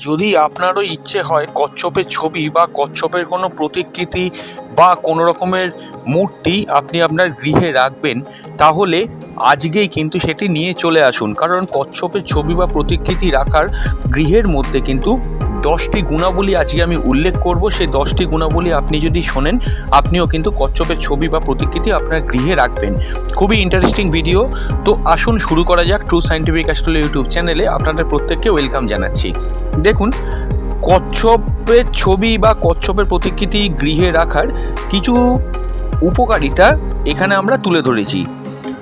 যদি আপনারও ইচ্ছে হয় কচ্ছপের ছবি বা কচ্ছপের কোনো প্রতিকৃতি বা কোনো রকমের মূর্তি আপনি আপনার গৃহে রাখবেন, তাহলে আজকেই কিন্তু সেটি নিয়ে চলে আসুন। কারণ কচ্ছপের ছবি বা প্রতিকৃতি রাখার গৃহের মধ্যে কিন্তু দশটি গুণাবলী আজকে আমি উল্লেখ করব। সেই দশটি গুণাবলী আপনি যদি শোনেন, আপনিও কিন্তু কচ্ছপের ছবি বা প্রতিকৃতি আপনার গৃহে রাখবেন। খুবই ইন্টারেস্টিং ভিডিও তো আসুন, শুরু করা যাক। ট্রু সাইন্টিফিক অ্যাস্ট্রোল ইউটিউব চ্যানেলে আপনাদের প্রত্যেককে ওয়েলকাম জানাচ্ছি। দেখুন কচ্ছপের ছবি বা কচ্ছপের প্রতিকৃতি গৃহে রাখার কিছু উপকারিতা এখানে আমরা তুলে ধরেছি।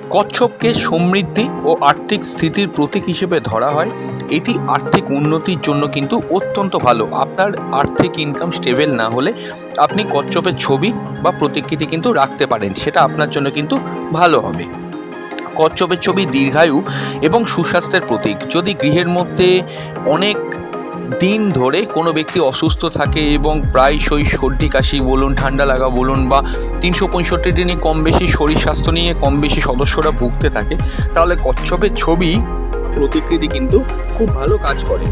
কচ্ছপকে সমৃদ্ধি ও আর্থিক স্থিতির প্রতীক হিসেবে ধরা হয়। এটি আর্থিক উন্নতির জন্য কিন্তু অত্যন্ত ভালো। আপনার আর্থিক ইনকাম স্টেবল না হলে আপনি কচ্ছপের ছবি বা প্রতিকৃতি কিন্তু রাখতে পারেন। সেটা আপনার জন্য কিন্তু ভালো হবে। কচ্ছপের ছবি দীর্ঘায়ু এবং সুস্বাস্থ্যের প্রতীক। যদি গৃহের মধ্যে অনেক দিন ধরে কোনো ব্যক্তি অসুস্থ থাকে এবং প্রায়শই সর্দি, কাশি বলুন, ঠান্ডা লাগা বলুন বা তিনশো পঁয়ষট্টি দিনই কম বেশি শরীর স্বাস্থ্য নিয়ে কম বেশি সদস্যরা ভুগতে থাকে, তাহলে কচ্ছপের ছবি প্রতিকৃতি কিন্তু খুব ভালো কাজ করে।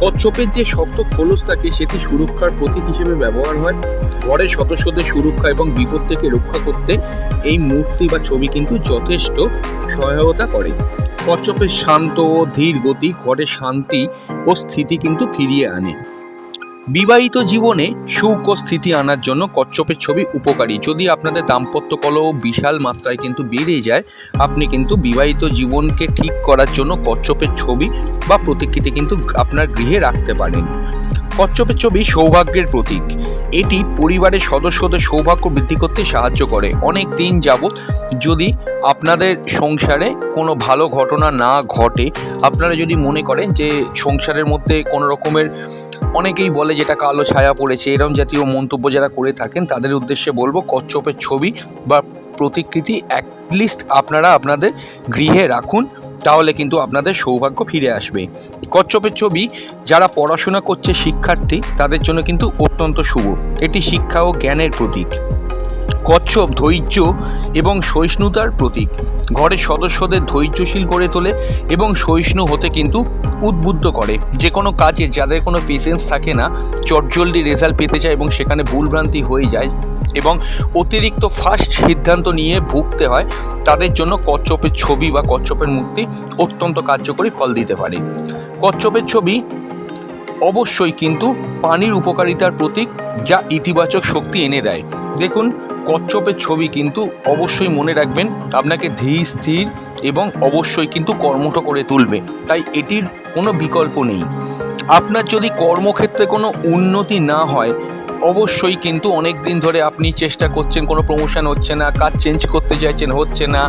কচ্ছপের যে শক্ত খোলস থাকে, সেটি সুরক্ষার প্রতীক হিসেবে ব্যবহার হয়। ঘরের সদস্যদের সুরক্ষা এবং বিপদ থেকে রক্ষা করতে এই মূর্তি বা ছবি কিন্তু যথেষ্ট সহায়তা করে। কচ্ছপের শান্ত ও ধীর গতি, ঘরে শান্তি ও স্থিতি কিন্তু ফিরিয়ে আনে। বিবাহিত জীবনে সুখ ও স্থিতি আনার জন্য কচ্ছপের ছবি উপকারী। যদি আপনাদের দাম্পত্য কলহ বিশাল মাত্রায় কিন্তু বেড়ে যায়, আপনি কিন্তু বিবাহিত জীবনকে ঠিক করার জন্য কচ্ছপের ছবি বা প্রতিকৃতি কিন্তু আপনার গৃহে রাখতে পারেন। কচ্ছপের ছবি সৌভাগ্যের প্রতীক। এটি পরিবারের সদস্যদের সৌভাগ্য বৃদ্ধি করতে সাহায্য করে। অনেক দিন যাবৎ যদি আপনাদের সংসারে কোনো ভালো ঘটনা না ঘটে, আপনারা যদি মনে করেন যে সংসারের মধ্যে কোনো রকমের, অনেকেই বলে যেটা কালো ছায়া পড়েছে, এরম জাতীয় মন্তব্য যারা করে থাকেন, তাদের উদ্দেশ্যে বলব কচ্ছপের ছবি বা প্রতিকৃতি অ্যাটলিস্ট আপনারা আপনাদের গৃহে রাখুন, তাহলে কিন্তু আপনাদের সৌভাগ্য ফিরে আসবে। কচ্ছপের ছবি, যারা পড়াশোনা করছে শিক্ষার্থী, তাদের জন্য কিন্তু অত্যন্ত শুভ। এটি শিক্ষা ও জ্ঞানের প্রতীক। কচ্ছপ ধৈর্য এবং সহিষ্ণুতার প্রতীক। ঘরের সদস্যদের ধৈর্যশীল করে তোলে এবং সহিষ্ণু হতে কিন্তু উদ্বুদ্ধ করে। যে কোনো কাজে যাদের কোনো পেশেন্স থাকে না, চটজলদি রেজাল্ট পেতে চায় এবং সেখানে ভুলভ্রান্তি হয়ে যায় এবং অতিরিক্ত ফাস্ট সিদ্ধান্ত নিয়ে ভুগতে হয়, তাদের জন্য কচ্ছপের ছবি বা কচ্ছপের মূর্তি অত্যন্ত কার্যকরী ফল দিতে পারে। কচ্ছপের ছবি অবশ্যই কিন্তু পানির উপকারিতার প্রতীক যা ইতিবাচক শক্তি এনে দেয়। দেখুন কচ্ছপের ছবি কিন্তু অবশ্যই মনে রাখবেন, আপনাকে ধীর, স্থির এবং অবশ্যই কিন্তু কর্মঠ করে তুলবে। তাই এটির কোনো বিকল্প নেই। আপনার যদি কর্মক্ষেত্রে কোনো উন্নতি না হয় অবশ্যই কিন্তু অনেক দিন ধরে আপনি চেষ্টা করছেন, কোনো প্রমোশন হচ্ছে না, কাজ চেঞ্জ করতে চাইছেন, হচ্ছে না,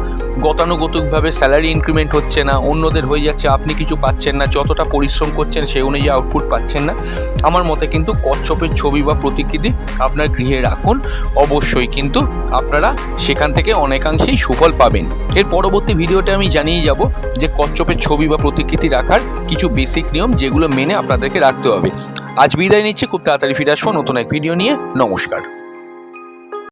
গতানুগতিকভাবে স্যালারি ইনক্রিমেন্ট হচ্ছে না, অন্যদের হয়ে যাচ্ছে, আপনি কিছু পাচ্ছেন না, যতটা পরিশ্রম করছেন সেই অনুযায়ী আউটপুট পাচ্ছেন না। আমার মতে কিন্তু কচ্ছপের ছবি বা প্রতিকৃতি আপনার গৃহে রাখুন, অবশ্যই কিন্তু আপনারা সেখান থেকে অনেকাংশেই সুফল পাবেন। এর পরবর্তী ভিডিওতে আমি জানিয়ে যাব যে কচ্ছপের ছবি বা প্রতিকৃতি রাখার কিছু বেসিক নিয়ম যেগুলো মেনে আপনাদেরকে রাখতে হবে। আজ বিদায় নিচ্ছি খুব তাড়াতাড়ি ফিরে আসব নতুন এক ভিডিও নিয়ে। নমস্কার।